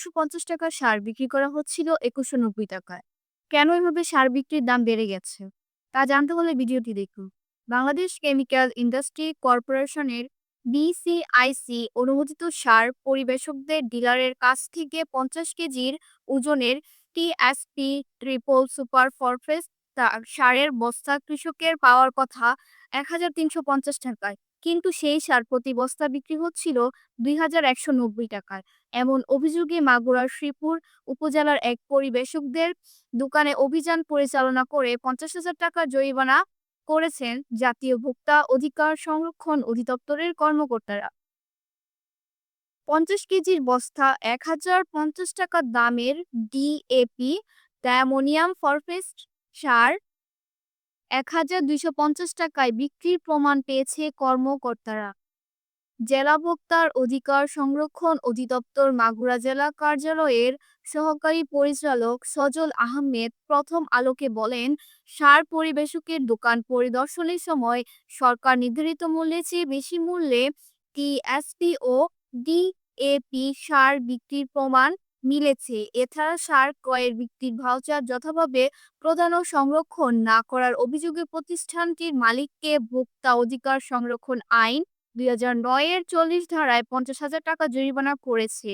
তেরোশো পঞ্চাশ সার বিক্রি করা হচ্ছিল একুশশো নব্বই টাকায়। কেন এভাবে সার বিক্রির দাম বেড়ে গেছে? তা জানতে হলে ভিডিওটি দেখুন। বাংলাদেশ কেমিক্যাল ইন্ডাস্ট্রি কর্পোরেশনের বিসিআইসি অনুমোদিত সার পরিবেশকদের ডিলারের কাছ থেকে পঞ্চাশ কেজির ওজনের টিএসপি ট্রিপল সুপার ফরফেস সারের বস্তা কৃষকের পাওয়ার কথা এক হাজার তিনশো পঞ্চাশ টাকায়। কিন্তু সেই সার প্রতি বস্তা বিক্রি হচ্ছিল দুই হাজার একশো নব্বই টাকায়। এমন অভিযোগে মাগুরার শ্রীপুর উপজেলার এক পরিবেশকদের দোকানে অভিযান পরিচালনা করে পঞ্চাশ হাজার টাকা জরিমানা করেছেন জাতীয় ভোক্তা অধিকার সংরক্ষণ অধিদপ্তরের কর্মকর্তারা। পঞ্চাশ কেজির বস্তা এক হাজার পঞ্চাশ টাকা দামের ডিএপি ডায়ামোনিয়াম ফরফেস সার এক হাজার দুইশো পঞ্চাশ টাকায় বিক্রির প্রমাণ পেয়েছে কর্মকর্তারা। জেলা ভোক্তার অধিকার সংরক্ষণ অধিদপ্তর মাগুরা জেলা কার্যালয়ের সহকারী পরিচালক সজল আহমেদ প্রথম আলোকে বলেন, সার পরিবেশকের দোকান পরিদর্শনের সময় সরকার নির্ধারিত মূল্যের চেয়ে বেশি মূল্যে টিএসপি ও ডিএপি সার বিক্রির প্রমাণ মিলেছে। এছাড়া সার ক্রয়ের বিক্রির ভাউচার যথাভাবে প্রদান ও সংরক্ষণ না করার অভিযোগে প্রতিষ্ঠানটির মালিককে ভোক্তা অধিকার সংরক্ষণ আইন দুই হাজার নয়ের চল্লিশ ধারায় পঞ্চাশ হাজার টাকা জরিমানা করেছে।